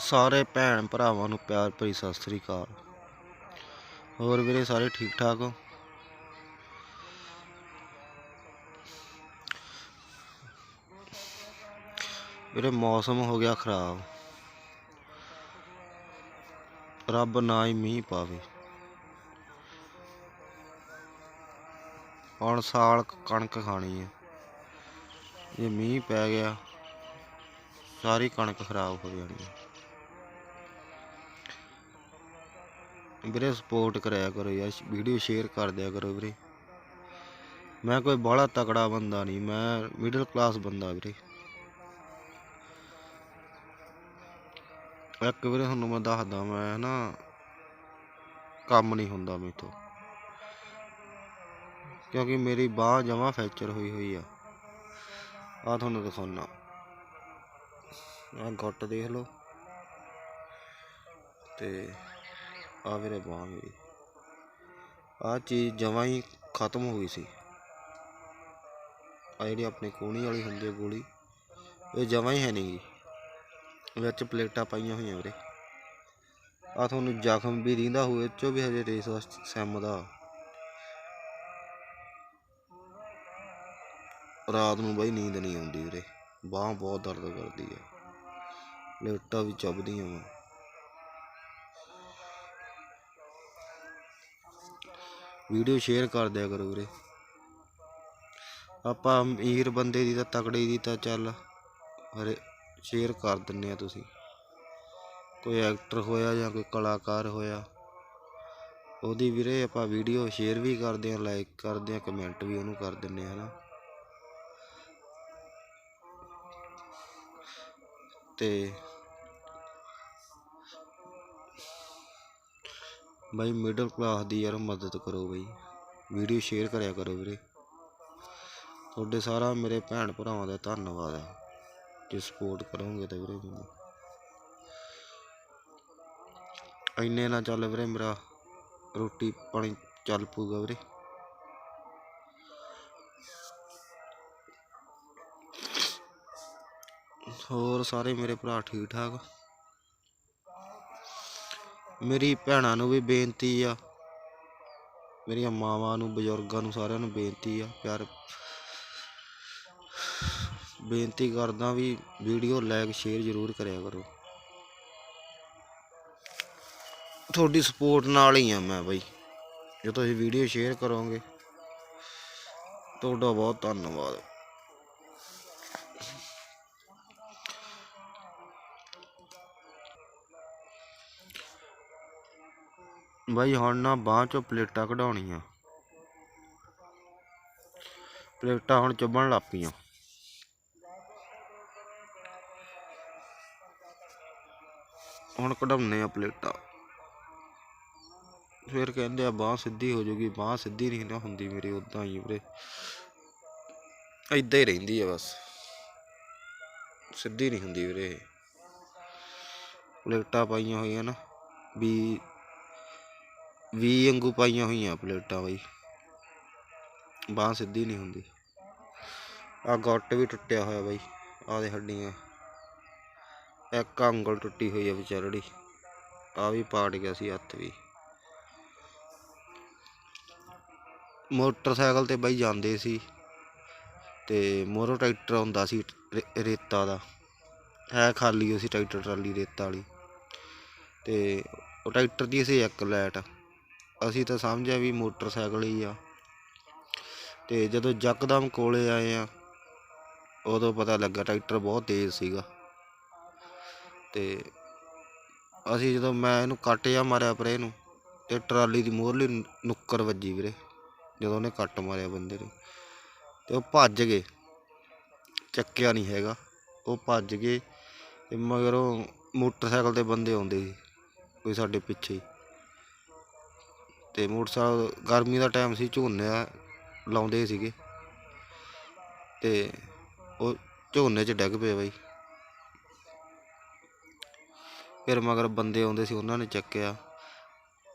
ਸਾਰੇ ਭੈਣ ਭਰਾਵਾਂ ਨੂੰ ਪਿਆਰ ਭਰੀ ਸਤਿ ਸ੍ਰੀ ਅਕਾਲ। ਹੋਰ ਵੀਰੇ ਸਾਰੇ ਠੀਕ ਠਾਕ ਹੋ? ਵੀਰੇ ਮੌਸਮ ਹੋ ਗਿਆ ਖਰਾਬ। ਰੱਬ ਨਾ ਹੀ ਮੀਂਹ ਪਾਵੇ। ਹੁਣ ਸਾਲ ਕਣਕ ਖਾਣੀ ਹੈ। ਜੇ ਮੀਂਹ ਪੈ ਗਿਆ, ਸਾਰੀ ਕਣਕ ਖਰਾਬ ਹੋ ਜਾਣੀ ਹੈ। ਵੀਰੇ ਸਪੋਰਟ ਕਰਿਆ ਕਰੋ ਯਾਰ ਵੀਡੀਓ ਸ਼ੇਅਰ ਕਰ ਦਿਆ ਕਰੋ ਵੀਰੇ। ਮੈਂ ਕੋਈ ਬਾਹਲਾ ਤਕੜਾ ਬੰਦਾ ਨਹੀਂ, ਮੈਂ ਮਿਡਲ ਕਲਾਸ ਬੰਦਾ ਵੀਰੇ। ਇੱਕ ਵੀਰੇ ਤੁਹਾਨੂੰ ਮੈਂ ਦੱਸਦਾ, ਮੈਂ ਨਾ ਕੰਮ ਨਹੀਂ ਹੁੰਦਾ ਮੇਥੋਂ। ਕਿਉਂਕਿ ਮੇਰੀ ਬਾਹ ਜਮਾ ਫ੍ਰੈਕਚਰ ਹੋਈ ਹੋਈ ਆ। ਆ ਤੁਹਾਨੂੰ ਦਿਖਾਉਣਾ ਆ ਗੁੱਟ ਦੇਖ ਲਓ। ਤੇ ਆ ਵੀਰੇ ਬਾਹ ਮੇਰੀ ਆ ਚੀਜ਼ ਜਮਾਂ ਹੀ ਖਤਮ ਹੋ ਗਈ ਸੀ। ਆ ਜਿਹੜੀ ਆਪਣੀ ਕੋਣੀ ਵਾਲੀ ਹੁੰਦੀ ਹੈ ਗੋਲੀ, ਇਹ ਜਮਾਂ ਹੀ ਹੈ ਨਹੀਂ ਜੀ ਵਿੱਚ ਪਲੇਟਾਂ ਪਾਈਆਂ ਹੋਈਆਂ ਵੀਰੇ। ਆ ਤੁਹਾਨੂੰ ਜ਼ਖਮ ਵੀ ਦਿੰਦਾ ਹੋਵੇ ਚੋ ਵੀ ਹਜੇ ਰੇਸ ਸੈਮ ਦਾ ਰਾਤ ਨੂੰ ਬਈ ਨੀਂਦ ਨਹੀਂ ਆਉਂਦੀ ਵੀਰੇ। ਬਾਹ ਬਹੁਤ ਦਰਦ ਕਰਦੀ ਹੈ ਪਲੇਟਾਂ ਵੀ ਚੁੱਭਦੀਆਂ ਵਾ। ਵੀਡੀਓ ਸ਼ੇਅਰ ਕਰ ਦਿਆ ਕਰੋ ਵੀਰੇ। ਆਪਾਂ ਅਮੀਰ ਬੰਦੇ ਦੀ ਤਾਂ ਤਕੜੇ ਦੀ ਤਾਂ ਚੱਲ ਹਰੇ ਸ਼ੇਅਰ ਕਰ ਦਿੰਨੇ ਆ ਤੁਸੀਂ। ਕੋਈ ਐਕਟਰ ਹੋਇਆ ਜਾਂ ਕੋਈ ਕਲਾਕਾਰ ਹੋਇਆ, ਉਹਦੀ ਵੀਰੇ ਆਪਾਂ ਵੀਡੀਓ ਸ਼ੇਅਰ ਵੀ ਕਰਦੇ ਆ ਲਾਈਕ ਕਰਦੇ ਆ ਕਮੈਂਟ ਵੀ ਉਹਨੂੰ ਕਰ ਦਿੰਨੇ ਆ ਨਾ। ਤੇ ਬਾਈ ਮਿਡਲ ਕਲਾਸ ਦੀ ਯਾਰ ਮਦਦ ਕਰੋ ਬਈ। ਵੀਡੀਓ ਸ਼ੇਅਰ ਕਰਿਆ ਕਰੋ ਵੀਰੇ। ਤੁਹਾਡੇ ਸਾਰਾ ਮੇਰੇ ਭੈਣ ਭਰਾਵਾਂ ਦਾ ਧੰਨਵਾਦ ਹੈ। ਜੇ ਸਪੋਰਟ ਕਰੋਗੇ ਤਾਂ ਵੀਰੇ ਮੈਨੂੰ ਇੰਨੇ ਨਾ ਚੱਲ ਵੀਰੇ ਮੇਰਾ ਰੋਟੀ ਪਾਣੀ ਚੱਲ ਪੂਗਾ ਵੀਰੇ। ਹੋਰ ਸਾਰੇ ਮੇਰੇ ਭਰਾ ਠੀਕ ਠਾਕ ਮੇਰੀ ਭੈਣਾਂ ਨੂੰ ਵੀ ਬੇਨਤੀ ਆ। ਮੇਰੀਆਂ ਮਾਵਾਂ ਨੂੰ, ਬਜ਼ੁਰਗਾਂ ਨੂੰ ਸਾਰਿਆਂ ਨੂੰ ਬੇਨਤੀ ਆ, ਪਿਆਰ। ਬੇਨਤੀ ਕਰਦਾ ਵੀ ਵੀਡੀਓ ਲਾਈਕ ਸ਼ੇਅਰ ਜ਼ਰੂਰ ਕਰਿਆ ਕਰੋ। ਤੁਹਾਡੀ ਸਪੋਰਟ ਨਾਲ ਹੀ ਆ ਮੈਂ ਬਾਈ। ਜੇ ਤੁਸੀਂ ਵੀਡੀਓ ਸ਼ੇਅਰ ਕਰੋਗੇ, ਤੁਹਾਡਾ ਬਹੁਤ ਧੰਨਵਾਦ। ਬਾਈ ਹੁਣ ਨਾ ਬਾਂਹ ਚੋਂ ਪਲੇਟਾਂ ਕਢਾਉਣੀਆਂ। ਪਲੇਟਾਂ ਹੁਣ ਚੁੱਭਣ ਲੱਗ ਪਈਆਂ। ਹੁਣ ਕਢਾਉਣੇ ਆ ਪਲੇਟਾਂ। ਫਿਰ ਕਹਿੰਦੇ ਆ ਬਾਂਹ ਸਿੱਧੀ ਹੋ ਜਾਊਗੀ ਬਾਂਹ ਸਿੱਧੀ ਨਹੀਂ ਨਾ ਹੁੰਦੀ ਮੇਰੀ ਉਦਾਂ ਹੀ ਵੀਰੇ। ਏਦਾਂ ਹੀ ਰਹਿੰਦੀ ਆ ਬਸ। ਸਿੱਧੀ ਨਹੀਂ ਹੁੰਦੀ ਵੀਰੇ ਪਲੇਟਾਂ ਪਾਈਆਂ ਹੋਈਆਂ ਨਾ, ਵੀ ਵੀ ਵਾਂਗੂ ਪਾਈਆਂ ਹੋਈਆਂ ਪਲੇਟਾਂ ਬਈ। ਬਾਂਹ ਸਿੱਧੀ ਨਹੀਂ ਹੁੰਦੀ। ਆ ਗੱਟ ਵੀ ਟੁੱਟਿਆ ਹੋਇਆ ਬਾਈ। ਆਹ ਦੇ ਹੱਡੀਆਂ। ਇੱਕ ਅੰਗਲ ਟੁੱਟੀ ਹੋਈ ਆ ਵਿਚਾਰੜੀ। ਆ ਵੀ ਪਾੜ ਗਿਆ ਸੀ ਹੱਥ ਵੀ। ਮੋਟਰਸਾਈਕਲ ਤੇ ਬਾਈ ਜਾਂਦੇ ਸੀ। ਤੇ ਮੋਰੋ ਟਰੈਕਟਰ ਹੁੰਦਾ ਸੀ ਰੇ- ਰੇਤਾ ਦਾ। ਹੈ ਖਾਲੀ ਉਹ ਸੀ ਟਰੈਕਟਰ ਟਰਾਲੀ ਰੇਤਾ ਵਾਲੀ। ਤੇ ਉਹ ਟਰੈਕਟਰ ਦੀ ਸੀ ਇੱਕ ਲਾਈਟ। ਅਸੀਂ ਤਾਂ ਸਮਝਿਆ ਵੀ ਮੋਟਰਸਾਈਕਲ ਹੀ ਆ। ਤੇ ਜਦੋਂ ਯਕਦਮ ਕੋਲੇ ਆਏ ਆ, ਉਦੋਂ ਪਤਾ ਲੱਗਾ ਟਰੈਕਟਰ ਬਹੁਤ ਤੇਜ਼ ਸੀਗਾ। ਤੇ ਅਸੀਂ ਜਦੋਂ ਮੈਂ ਇਹਨੂੰ ਕੱਟ ਜਾ ਮਾਰਿਆ ਪਰੇ ਨੂੰ, ਤੇ ਟਰਾਲੀ ਦੀ ਮੋਹਰਲੀ ਨੁੱਕਰ ਵੱਜੀ ਵੀਰੇ, ਜਦੋਂ ਉਹਨੇ ਕੱਟ ਮਾਰਿਆ ਬੰਦੇ ਨੂੰ। ਤੇ ਉਹ ਭੱਜ ਗਏ। ਚੱਕਿਆ ਨਹੀਂ ਹੈਗਾ। ਉਹ ਭੱਜ ਗਏ। ਤੇ ਮਗਰੋਂ ਮੋਟਰਸਾਈਕਲ ਤੇ ਬੰਦੇ ਆਉਂਦੇ ਸੀ, ਕੋਈ ਸਾਡੇ ਪਿੱਛੇ ਹੀ। ਤੇ ਮੋਟਰਸਾਈਕਲ, ਗਰਮੀ ਦਾ ਟਾਈਮ ਸੀ, ਝੋਨੇ ਲਾਉਂਦੇ ਸੀਗੇ। ਤੇ ਉਹ ਝੋਨੇ 'ਚ ਡਿੱਗ ਪਏ ਬਾਈ। ਫਿਰ ਮਗਰ ਬੰਦੇ ਆਉਂਦੇ ਸੀ, ਉਹਨਾਂ ਨੇ ਚੱਕਿਆ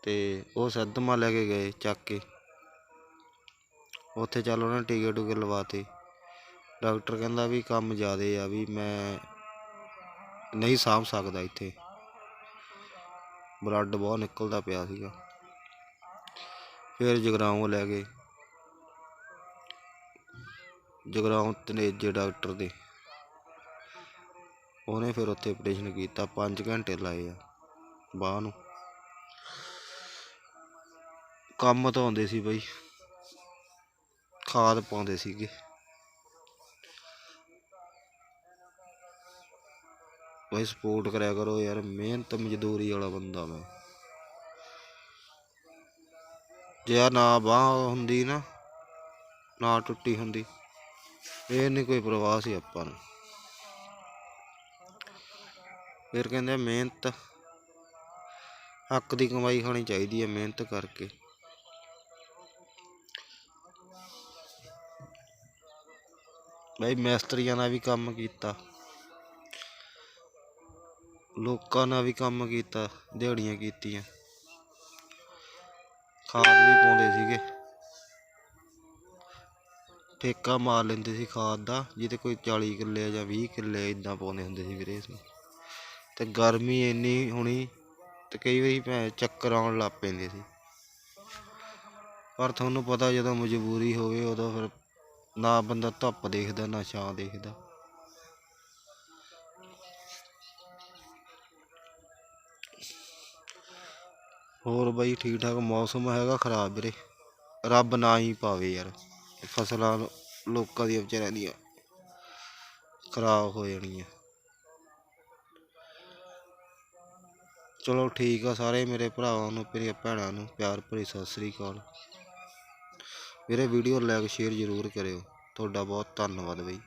ਤੇ ਉਹ ਸੱਦਮਾ ਲੈ ਕੇ ਗਏ ਚੱਕ ਕੇ। ਉੱਥੇ ਚੱਲ ਉਹਨਾਂ ਨੇ ਟੀਕੇ ਟੂਕੇ ਲਵਾਤੇ। ਡਾਕਟਰ ਕਹਿੰਦਾ ਵੀ ਕੰਮ ਜ਼ਿਆਦੇ ਆ, ਵੀ ਮੈਂ ਨਹੀਂ ਸਾਂਭ ਸਕਦਾ ਇੱਥੇ। ਬਲੱਡ ਬਹੁਤ ਨਿਕਲਦਾ ਪਿਆ ਸੀਗਾ। ਫਿਰ ਜਗਰਾਓਂ ਲੈ ਗਏ। ਜਗਰਾਓਂ ਤਨੇਜੇ ਡਾਕਟਰ ਦੇ। ਉਹਨੇ ਫਿਰ ਉੱਥੇ ਆਪਰੇਸ਼ਨ ਕੀਤਾ 5 ਘੰਟੇ ਲਾਏ ਆ ਬਾਹ ਨੂੰ। ਕੰਮ ਤਾਂ ਆਉਂਦੇ ਸੀ ਬਈ, ਖਾਦ ਪਾਉਂਦੇ ਸੀਗੇ। ਬਈ ਸਪੋਰਟ ਕਰਿਆ ਕਰੋ ਯਾਰ, ਮਿਹਨਤ ਮਜ਼ਦੂਰੀ ਵਾਲਾ ਬੰਦਾ ਮੈਂ। ਜੇ ਆਹ ਨਾ ਬਾਹ ਹੁੰਦੀ ਨਾ ਨਾ ਟੁੱਟੀ ਹੁੰਦੀ। ਇਹ ਨਹੀਂ ਕੋਈ ਪ੍ਰਵਾਹ ਸੀ ਆਪਾਂ ਨੂੰ। ਫਿਰ ਕਹਿੰਦੇ ਆ ਮਿਹਨਤ, ਹੱਕ ਦੀ ਕਮਾਈ ਖਾਣੀ ਚਾਹੀਦੀ ਹੈ ਮਿਹਨਤ ਕਰਕੇ। ਬਈ ਮਿਸਤਰੀਆਂ ਨਾਲ ਵੀ ਕੰਮ ਕੀਤਾ। ਲੋਕਾਂ ਨਾਲ ਵੀ ਕੰਮ ਕੀਤਾ, ਦਿਹਾੜੀਆਂ ਕੀਤੀਆਂ। ਖਾਦ ਵੀ ਪਾਉਂਦੇ ਸੀਗੇ। ਠੇਕਾ ਮਾਰ ਲੈਂਦੇ ਸੀ ਖਾਦ ਦਾ, ਜਿਹਦੇ ਕੋਈ 40 ਕਿੱਲੇ ਜਾਂ 20 ਕਿੱਲੇ ਇਦਾਂ ਪਾਉਂਦੇ ਹੁੰਦੇ ਸੀ ਵੀਰੇ ਅਸੀਂ। ਤੇ ਗਰਮੀ ਇੰਨੀ ਹੋਣੀ ਤੇ ਕਈ ਵਾਰੀ ਭੈ ਚੱਕਰ ਆਉਣ ਲੱਗ ਪੈਂਦੇ ਸੀ। ਪਰ ਤੁਹਾਨੂੰ ਪਤਾ ਜਦੋਂ ਮਜਬੂਰੀ ਹੋਵੇ ਉਦੋਂ ਫਿਰ ਨਾ ਬੰਦਾ ਧੁੱਪ ਦੇਖਦਾ, ਨਾ ਛਾਂ ਦੇਖਦਾ। ਹੋਰ ਬਾਈ ਠੀਕ ਠਾਕ ਮੌਸਮ ਹੈਗਾ ਖਰਾਬ ਵੀਰੇ। ਰੱਬ ਨਾ ਹੀ ਪਾਵੇ ਯਾਰ, ਫਸਲਾਂ ਲੋਕਾਂ ਦੀਆਂ ਵਿਚਾਰਿਆਂ ਦੀਆਂ ਖਰਾਬ ਹੋ ਜਾਣੀਆਂ। ਚਲੋ ਠੀਕ ਆ ਸਾਰੇ ਮੇਰੇ ਭਰਾਵਾਂ ਨੂੰ, ਮੇਰੀਆਂ ਭੈਣਾਂ ਨੂੰ, ਪਿਆਰ ਭਰੀ ਸਤਿ ਸ੍ਰੀ ਅਕਾਲ। ਵੀਰੇ ਵੀਡੀਓ ਲਾਈਕ ਸ਼ੇਅਰ ਜ਼ਰੂਰ ਕਰਿਓ। ਤੁਹਾਡਾ ਬਹੁਤ ਧੰਨਵਾਦ ਬਈ।